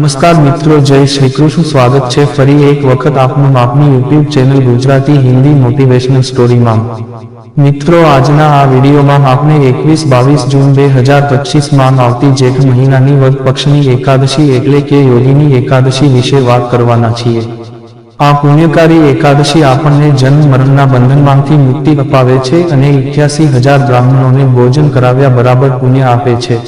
નમસ્કાર મિત્રો, જય શ્રી કૃષ્ણ. સ્વાગત છે ફરી એક વખત આપનું આપની YouTube channel Gujarati Hindi motivational સ્ટોરીમાં. મિત્રો, આજના આ વિડીયોમાં આપણે એકવીસ બાવીસ જૂન બે હજાર પચીસમાં આવતી જેઠ મહિનાની વર્ગ પક્ષની એકાદશી એટલે કે યોગીની એકાદશી વિશે વાત કરવાના છીએ. આ પુણ્યકારી એકાદશી આપણને જન્મ મરણના બંધનમાંથી મુક્તિ અપાવે છે અને ઇઠ્યાસી હજાર બ્રાહ્મણોને ભોજન કરાવ્યા બરાબર પુણ્ય આપે છે.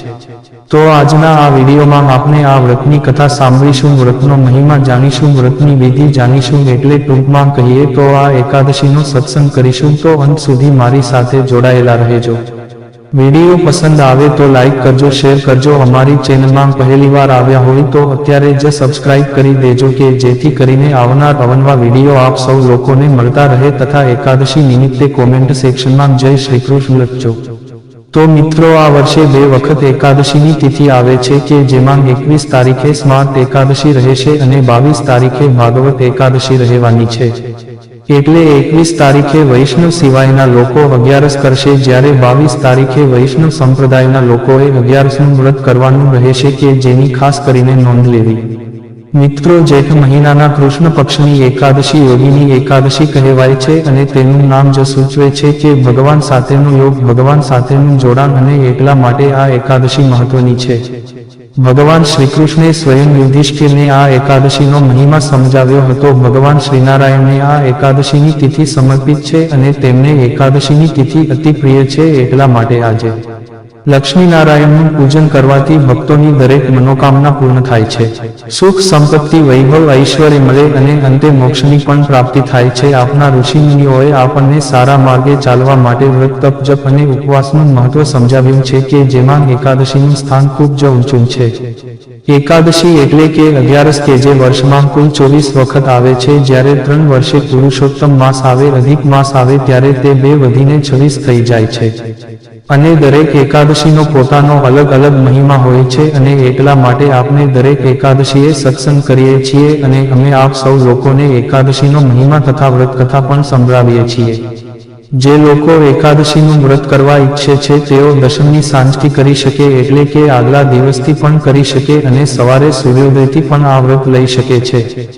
તો આજના આ વિડીયોમાં આપણે આ વ્રતની કથા સાંભળીશું, વ્રતનો મહિમા જાણીશું, વ્રતની વિધિ જાણીશું એટલે ટૂંકમાં કહીએ તો આ એકાદશીનો સત્સંગ કરીશું. તો અંત સુધી મારી સાથે જોડાયેલા રહેજો. વીડિયો પસંદ આવે તો લાઈક કરજો, શેર કરજો. અમારી ચેનલમાં પહેલીવાર આવ્યા હોય તો અત્યારે જ સબસ્ક્રાઇબ કરી દેજો કે જેથી કરીને આવનાર અવનવા વીડિયો આપ સૌ લોકોને મળતા રહે તથા એકાદશી નિમિત્તે કોમેન્ટ સેક્શનમાં જય શ્રી કૃષ્ણ લખજો. તો મિત્રો, આ વર્ષે બે વખત એકાદશીની તિથિ આવે છે કે જેમાં એકવીસ તારીખે સ્માર્ટ એકાદશી રહેશે અને બાવીસ તારીખે ભાગવત એકાદશી રહેવાની છે. એટલે એકવીસ તારીખે વૈષ્ણવ સિવાયના લોકો અગિયારસ કરશે જ્યારે બાવીસ તારીખે વૈષ્ણવ સંપ્રદાયના લોકોએ અગિયારસનું વ્રત કરવાનું રહેશે કે જેની ખાસ કરીને નોંધ લેવી. મિત્રો, જેઠ મહિનાના કૃષ્ણ પક્ષની એકાદશી યોગીની એકાદશી કહેવાય છે અને તેનું નામ જ સૂચવે છે કે ભગવાન સાથેનો યોગ, ભગવાન સાથેનું જોડાણ અને એકલા માટે આ એકાદશી મહત્વની છે. ભગવાન શ્રીકૃષ્ણે સ્વયં યુધિષ્ઠિરને આ એકાદશીનો મહિમા સમજાવ્યો હતો. ભગવાન શ્રીનારાયણને આ એકાદશીની તિથિ સમર્પિત છે અને તેમને એકાદશીની તિથિ અતિ પ્રિય છે એટલા માટે આજે. લક્ષ્મીનારાયણનું પૂજન કરવાથી ભક્તોની દરેક મનોકામના પૂર્ણ થાય છે. સુખ, સંપત્તિ, વૈભવ, ઐશ્વર્ય મળે અને અંતે મોક્ષની પણ પ્રાપ્તિ થાય છે. આપના ઋષિમુનિઓએ આપણને સારા માર્ગે ચાલવા માટે વ્રત, તપ, જપ અને ઉપવાસનું મહત્વ સમજાવ્યું છે કે જેમાં એકાદશીનું સ્થાન ખૂબ જ ઊંચું છે. એકાદશી એટલે કે અગિયારસ કે જે વર્ષમાં કુલ ચોવીસ વખત આવે છે. જ્યારે ત્રણ વર્ષે પુરુષોત્તમ માસ આવે, અધિક માસ આવે, ત્યારે તે બે વધીને છવ્વીસ થઈ જાય છે. અને દરેક એકાદશીનો પોતાનો અલગ અલગ મહિમા હોય છે અને એટલા માટે આપણે દરેક એકાદશીએ સત્સંગ કરીએ છીએ અને અમે આપ સૌ લોકોને એકાદશીનો મહિમા તથા વ્રત કથા પણ સંભળાવીએ છીએ. જે લોકો એકાદશીનું વ્રત કરવા ઈચ્છે છે, તેઓ દશમની સાંજથી કરી શકે એટલે કે આગલા દિવસથી પણ કરી શકે અને સવારે સૂર્યોદયથી પણ આ વ્રત લઈ શકે છે.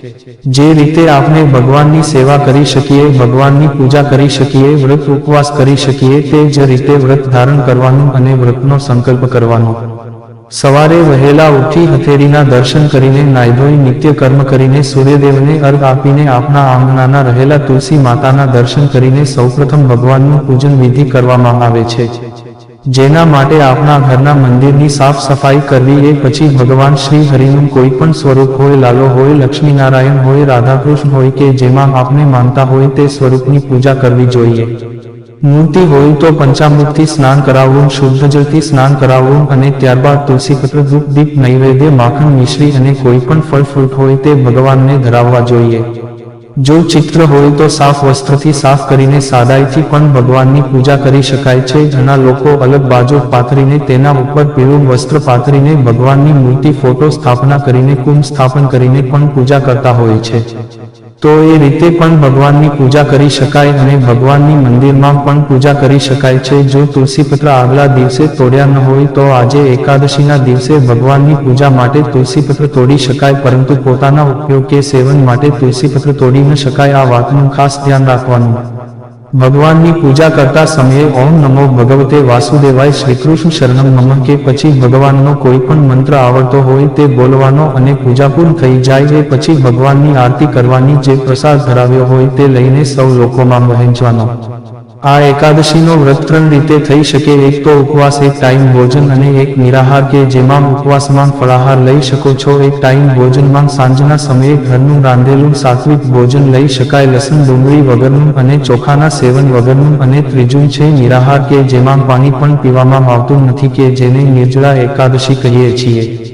જે રીતે આપણે ભગવાનની સેવા કરી શકીએ, ભગવાનની પૂજા કરી શકીએ, વ્રત ઉપવાસ કરી શકીએ, તે જ રીતે વ્રત ધારણ કરવાનું અને વ્રતનો સંકલ્પ કરવાનો. સવારે વહેલા ઉઠી હથેળીના દર્શન કરીને નાયધોઈ નિત્ય કર્મ કરીને સૂર્યદેવને અર્ઘ આપીને આપના આંગણાના રહેલા તુલસી માતાના દર્શન કરીને સૌપ્રથમ ભગવાનનું પૂજન વિધિ કરવામાં આવે છે. જેના માટે આપણા ઘરના મંદિરની સાફ સફાઈ કરવી એ પછી ભગવાન શ્રી હરિનું કોઈ પણ સ્વરૂપ હોય, લાલો હોય, લક્ષ્મીનારાયણ હોય, રાધાકૃષ્ણ હોય કે જેમાં આપને માનતા હોય તે સ્વરૂપની પૂજા કરવી જોઈએ. મૂર્તિ હોય તો પંચામૃતથી સ્નાન કરાવવું શુદ્ધ જળથી સ્નાન કરાવવું અને ત્યારબાદ તુલસીપત્ર, ધૂપ, દીપ, નૈવેદ્ય, માખણ, મિશ્રી અને કોઈ પણ ફળ ફ્રૂટ હોય તે ભગવાનને ધરાવવા જોઈએ. જો ચિત્ર હોય તો સાફ વસ્ત્રથી સાફ કરીને સાદાઈથી પણ ભગવાનની પૂજા કરી શકાય છે. ઘણા લોકો અલગ બાજુ પાથરીને તેના ઉપર પીળું વસ્ત્ર પાથરીને ભગવાનની મૂર્તિ ફોટો સ્થાપના કરીને કુંભ સ્થાપન કરીને પણ પૂજા કરતા હોય છે. તો એ રીતે પણ ભગવાનની પૂજા કરી શકાય અને ભગવાનની મંદિરમાં પણ પૂજા કરી શકાય છે. જો તુલસીપત્ર આગલા દિવસે તોડ્યા ન હોય તો આજે એકાદશીના દિવસે ભગવાનની પૂજા માટે તુલસીપત્ર તોડી શકાય, પરંતુ પોતાના ઉપયોગ કે સેવન માટે તુલસીપત્ર તોડી ન શકાય. આ વાતનું ખાસ ધ્યાન રાખવાનું. ભગવાનની પૂજા કરતા સમયે ઓમ નમો ભગવતે વાસુદેવાય શ્રીકૃષ્ણ શરણમ નમઃ કે પછી ભગવાનનો કોઈ પણ મંત્ર આવડતો હોય તે બોલવાનો અને પૂજા પૂર્ણ થઈ જાય એ પછી ભગવાનની આરતી કરવાની જે પ્રસાદ ધરાવ્યો હોય તે લઈને સૌ લોકોમાં વહેંચવાનો. આ એકાદશીનો વ્રત ત્રણ રીતે થઈ શકે. એક તો ઉપવાસ, એક ટાઈમ ભોજન અને એક નિરાહાર કે જેમાં ઉપવાસમાં ફળાહાર લઈ શકો છો. એક ટાઈમ ભોજનમાં સાંજના સમયે ઘરનું રાંધેલું સાત્વિક ભોજન લઈ શકાય. લસણ, ડુંગળી વગરનું અને ચોખાના સેવન વગરનું અને ત્રીજું છે નિરાહાર કે જેમાં પાણી પણ પીવામાં આવતું નથી કે જેને નિર્જળા એકાદશી કહીએ છીએ.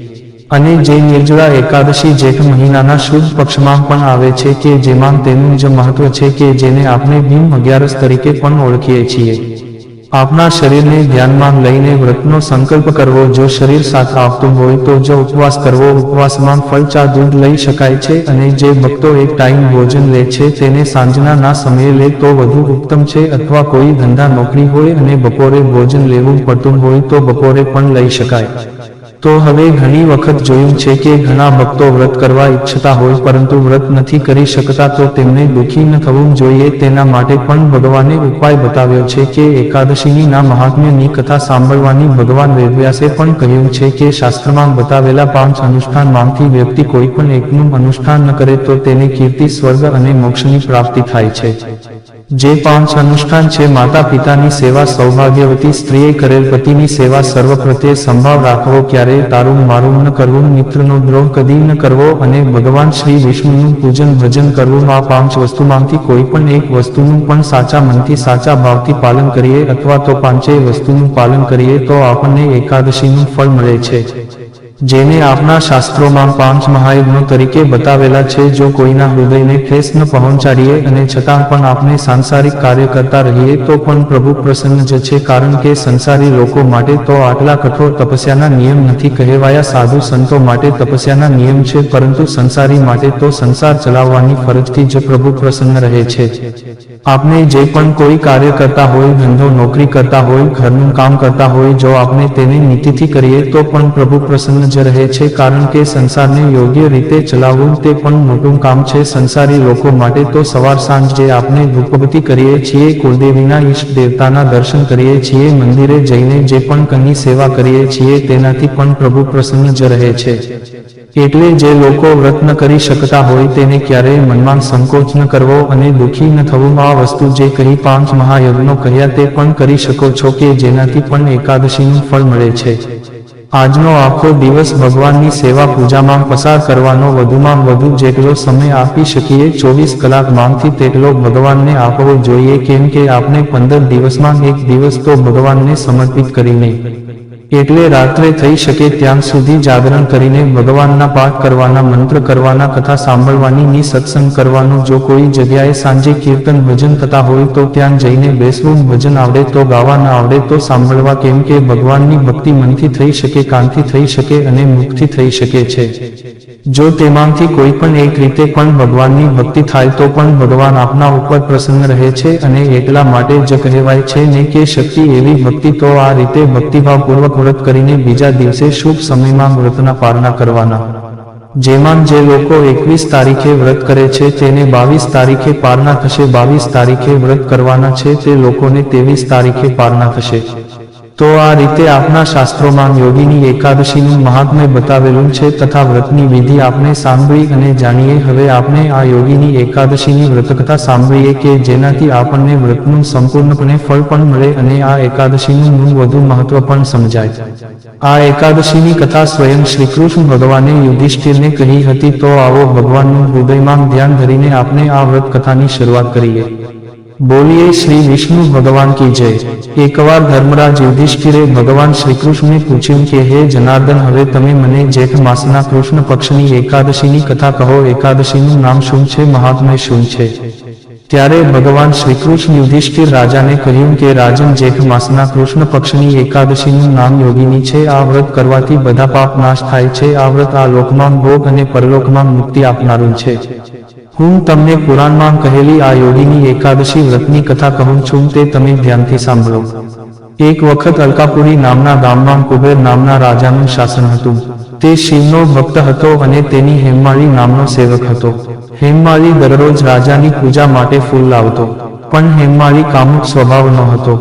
અને જે નિર્જળા એકાદશી જેઠ મહિનાના શુદ્ધ પક્ષમાં પણ આવે છે કે જેમાં તેનું જ મહત્વ છે કે જેને આપણે ભીમ અગિયારસ તરીકે પણ ઓળખીએ છીએ. આપણા શરીરને ધ્યાનમાં લઈને વ્રતનો સંકલ્પ કરવો, જો શરીર સાથ આપતું હોય તો જો ઉપવાસ કરવો. ઉપવાસમાં ફળ ચા દૂધ લઈ શકાય છે અને જે ભક્તો એક ટાઈમ ભોજન લે છે તેને સાંજના ના સમયે લે તો વધુ ઉત્તમ છે અથવા કોઈ ધંધા નોકરી હોય અને બપોરે ભોજન લેવું પડતું હોય તો બપોરે પણ લઈ શકાય. તો હવે ઘણી વખત જોયું છે કે ઘણા ભક્તો વ્રત કરવા ઈચ્છતા હોય પરંતુ વ્રત નથી કરી શકતા તો તેમને દુઃખી ન થવું જોઈએ. તેના માટે પણ ભગવાને ઉપાય બતાવ્યો છે કે એકાદશીની ના મહાત્મ્યની કથા સાંભળવાની ભગવાન વેદવ્યાસે પણ કહ્યું છે કે શાસ્ત્રમાં બતાવેલા પાંચ અનુષ્ઠાનમાંથી વ્યક્તિ કોઈ પણ એકનું અનુષ્ઠાન ન કરે તો તેને કીર્તિ, સ્વર્ગ અને મોક્ષની પ્રાપ્તિ થાય છે. જે પાંચ અનુષ્ઠાન છે માતા પિતાની સેવા સૌભાગ્યવતી, સ્ત્રીએ કરેલ પતિની સેવા સર્વ પ્રત્યે સંભાવ રાખવો ક્યારેય તારું મારું ન કરવું, મિત્રનો દ્રોહ કદી ન કરવો અને ભગવાન શ્રી વિષ્ણુનું પૂજન ભજન કરવું, આ પાંચ વસ્તુમાંથી કોઈ પણ એક વસ્તુનું પણ સાચા મનથી સાચા ભાવથી પાલન કરીએ અથવા તો પાંચેય વસ્તુનું પાલન કરીએ તો આપણને એકાદશીનું ફળ મળે છે. જેને આપણા શાસ્ત્રોમાં પાંચ મહાયજ્ઞો તરીકે બતાવેલા છે, જો કોઈના હૃદયને ઠેસ ન પહોંચાડીએ અને છતાં પણ આપણે સાંસારિક કાર્ય કરતા રહીએ, તો પણ પ્રભુ પ્રસન્ન જ છે, કારણ કે સંસારી લોકો માટે તો આટલા કઠોર તપસ્યાના નિયમ નથી કહેવાયા, સાધુ સંતો માટે તપસ્યાના નિયમ છે, પરંતુ સંસારી માટે તો સંસાર ચલાવવાની ફરજથી જ પ્રભુ પ્રસન્ન રહે છે. આપણે જે પણ કોઈ કાર્ય કરતા હોય, ધંધો, નોકરી કરતા હોય, ઘરનું કામ કરતા હોય, જો આપણે તેને નીતિથી કરીએ, તો પણ પ્રભુ પ્રસન્ન જ રહે છે, કારણ કે સંસારને યોગ્ય રીતે ચલાવવું તે પણ મોટું કામ છે. સંસારી લોકો માટે તો સવાર સાંજ જે આપણે ધૂપબત્તી કરીએ છીએ, કુળદેવીના ઈષ્ટ દેવતાના દર્શન કરીએ છીએ, મંદિરે જઈને જે પણ કંઈ સેવા કરીએ છીએ, તેનાથી પણ પ્રભુ પ્રસન્ન જ રહે છે. એટલે જે લોકો વ્રત ન કરી શકતા હોય તેને ક્યારેય મનમાં સંકોચ ન કરવો અને દુઃખી ન થવું. આ વસ્તુ જે કહી પાંચ મહાયજ્ઞો કહ્યા તે પણ કરી શકો છો કે જેનાથી પણ એકાદશીનું ફળ મળે છે. આજનો આખો દિવસ ભગવાનની સેવા પૂજામાં પસાર કરવાનો વધુમાં વધુ જેટલો સમય આપી શકીએ ચોવીસ કલાક માંગથી તેટલો ભગવાનને આપવો જોઈએ. કેમ કે આપણે પંદર દિવસમાં એક દિવસ તો ભગવાનને સમર્પિત કરીને એટલે રાત્રે થઈ શકે ત્યાં સુધી જાગરણ કરીને ભગવાનના પાઠ કરવાના, મંત્ર કરવાના, કથા સાંભળવાની ની સત્સંગ કરવાનો. જો કોઈ જગ્યાએ સાંજે કીર્તન ભજન થતા હોય તો ત્યાં જઈને બેસવું. ભજન આવડે તો ગાવા, ના આવડે તો સાંભળવા. કેમ કે ભગવાનની ભક્તિ મનથી થઈ શકે, કાનથી થઈ શકે અને મુખથી થઈ શકે છે. જો તેમાંથી કોઈ પણ એક રીતે પણ ભગવાનની ભક્તિ થાય તો પણ ભગવાન આપના ઉપર પ્રસન્ન રહે છે અને એટલા માટે જ કહેવાય છે ને કે શક્તિ એવી ભક્તિ તો આ રીતે ભક્તિભાવપૂર્વક વ્રત કરીને બીજા દિવસે શુભ સમયમાં વ્રતના પારણા કરવાના. જેમાં જે લોકો એકવીસ તારીખે વ્રત કરે છે તેને બાવીસ તારીખે પારણા થશે, બાવીસ તારીખે વ્રત કરવાના છે તે લોકોને ત્રેવીસ તારીખે પારણા થશે. તો આ રીતે આપણા શાસ્ત્રોમાં યોગીની એકાદશીનું મહાત્મ્ય બતાવેલું છે તથા વ્રતની વિધિ આપણે સાંભળી અને જાણીએ. હવે આપણે આ યોગીની એકાદશીની વ્રતકથા સાંભળીએ કે જેનાથી આપણને વ્રતનું સંપૂર્ણપણે ફળ પણ મળે અને આ એકાદશીનું વધુ મહત્વ પણ સમજાય. આ એકાદશીની કથા સ્વયં શ્રીકૃષ્ણ ભગવાને યુધિષ્ઠિરને કહી હતી, તો આવો ભગવાનનું હૃદયમાં ધ્યાન ધરીને આપણે આ વ્રત કથાની શરૂઆત કરીએ. બોલીએ શ્રી વિષ્ણુ ભગવાન કી જય. એકવાર ધર્મરાજ યુધિષ્ઠિરે ભગવાન શ્રીકૃષ્ણને પૂછ્યું કે, હે જનાર્દન, હવે તમે મને જેઠ માસના કૃષ્ણ પક્ષની એકાદશીની કથા કહો. એકાદશીનું નામ શું છે? મહાત્મ્ય શું છે? ત્યારે ભગવાન શ્રીકૃષ્ણ યુધિષ્ઠિર રાજાને કહ્યું કે, રાજન, જેઠ માસના કૃષ્ણ પક્ષની એકાદશીનું નામ યોગીની છે. આ વ્રત કરવાથી બધા પાપ નાશ થાય છે. આ વ્રત આ લોકમાં ભોગ અને પરલોકમાં મુક્તિ આપનારું છે. હું તમને પુરાણમાં કહેલી આ યોગીની એકાદશી વ્રતની કથા કહું છું તે તમે ધ્યાનથી સાંભળો. એક વખત અલકાપુરી નામના ગામમાં કુબેર નામના રાજાનું શાસન હતું. તે શિવનો ભક્ત હતો અને તેની હેમમાળી નામનો સેવક હતો. હેમમાળી દરરોજ રાજાની પૂજા માટે ફૂલ લાવતો. પણ હેમમાળી કામુક સ્વભાવનો હતો.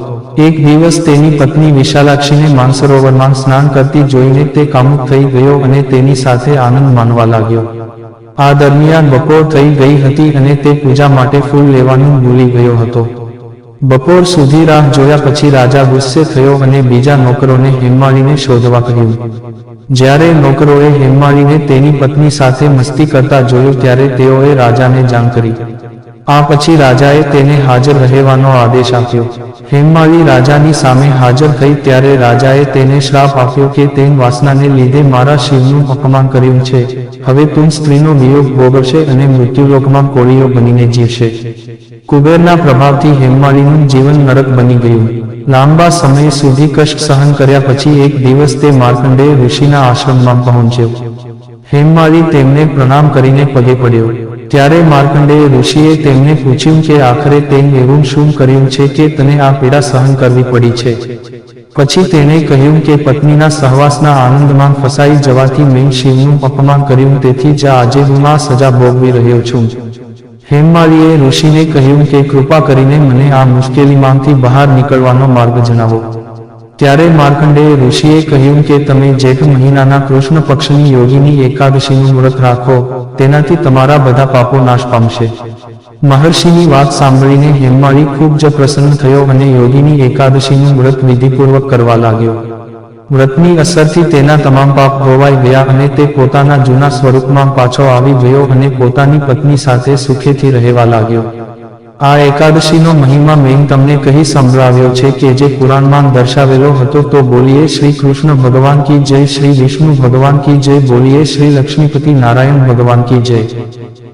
એક દિવસ તેની પત્ની વિશાલાક્ષીને માનસરોવરમાં સ્નાન કરતી જોઈને તે કામુક થઈ ગયો અને તેની સાથે આનંદ માનવા લાગ્યો. આ દરમિયાન બપોર થઈ ગઈ હતી અને તે પૂજા માટે ફૂલ લેવાનું ભૂલી ગયો હતો. બપોર સુધી રાહ જોયા પછી રાજા ગુસ્સે થયો અને બીજા નોકરોને હેમાળીને શોધવા કહ્યું. જ્યારે નોકરોએ હેમાળીને તેની પત્ની સાથે મસ્તી કરતા જોયું ત્યારે તેઓએ રાજાને જાણ કરી. આ પછી રાજાએ તેને હાજર રહેવાનો આદેશ આપ્યો. હેમમાળી રાજાની સામે હાજર થઈ ત્યારે રાજાએ તેને શ્રાપ આપ્યો કે તેન વાસનાને લીધે મારા શિવનું અપમાન કર્યું છે. હવે તું સ્ત્રીનો વિયોગ ભોગવશે અને મૃત્યુલોકમાં કોળીઓ બનીને જીવશે. કુબેરના પ્રભાવથી હેમમાળીનું જીવન નરક બની ગયું. લાંબા સમય સુધી કષ્ટ સહન કર્યા પછી એક દિવસ તે માર્કંડેય ઋષિના આશ્રમમાં પહોંચ્યો. હેમમાળી તેમને પ્રણામ કરીને પગે પડ્યો. ત્યારે માર્કંડેય ઋષિએ તેમને પૂછ્યું કે આખરે તેમ એવું શું કર્યું છે કે તને આ પીડા સહન કરવી પડી છે? પછી તેણે કહ્યું કે પત્નીના સહવાસના આનંદમાં ફસાઈ જવાથી મેં શિવનું અપમાન કર્યું, તેથી જ આજે હું આ સજા ભોગવી રહ્યો છું. હેમમાલીએ ઋષિને કહ્યું કે કૃપા કરીને મને આ મુશ્કેલીમાંથી બહાર નીકળવાનો માર્ગ જણાવો. ત્યારે માર્કંડેય ઋષિએ કહ્યું કે તમે જેઠ મહિનાના કૃષ્ણ પક્ષની યોગીની એકાદશીનું વ્રત રાખો, તેનાથી તમારા બધા પાપો નાશ પામશે. મહર્ષિની વાત સાંભળીને હેમાળી ખૂબ જ પ્રસન્ન થયો અને યોગીની એકાદશીનું વ્રત વિધિપૂર્વક કરવા લાગ્યો. વ્રતની અસરથી તેના તમામ પાપ ધોવાઈ ગયા અને તે પોતાના જૂના સ્વરૂપમાં પાછો આવી ગયો અને પોતાની પત્ની સાથે સુખેથી રહેવા લાગ્યો. આ એકાદશીનો મહિમા મેં તમને કહી સંભળાવ્યો છે કે જે પુરાણમાં દર્શાવેલો હતો તો બોલીએ શ્રી કૃષ્ણ ભગવાન કી જય, શ્રી વિષ્ણુ ભગવાન કી જય, બોલીએ શ્રી લક્ષ્મીપતિ નારાયણ ભગવાન કી જય.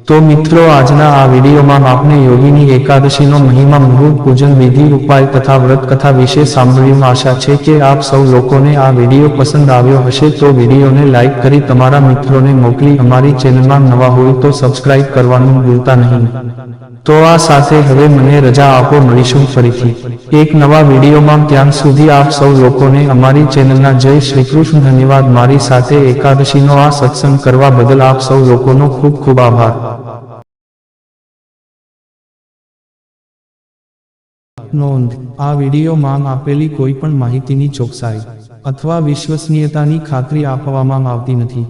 તો મિત્રો, આજના આ વિડીયોમાં આપને યોગીની એકાદશીનો મહિમા મુહૂર્ત પૂજન વિધિ, ઉપાય તથા વ્રત કથા વિશે સાંભળ્યું આશા છે કે આપ સૌ લોકોને આ વીડિયો પસંદ આવ્યો હશે. તો વિડીયોને લાઈક કરી તમારા મિત્રોને મોકલી. અમારી ચેનલમાં નવા હોય તો સબસ્ક્રાઇબ કરવાનું ભૂલતા નહીં. તો આ સાથે હવે મને રજા આપો મળીશું ફરીથી. એક નવા વિડીયોમાં ત્યાં સુધી આપ સૌ લોકોને અમારી ચેનલના જય શ્રી કૃષ્ણ ધન્યવાદ. મારી સાથે એકાદશીનો આ સત્સંગ કરવા બદલ આપ સૌ લોકોનો ખૂબ ખૂબ આભાર. નોંધ, આ વિડીયોમાં આપેલી કોઈ પણ માહિતીની ચોકસાઈ અથવા વિશ્વસનીયતાની ખાતરી આપવામાં આવતી નથી.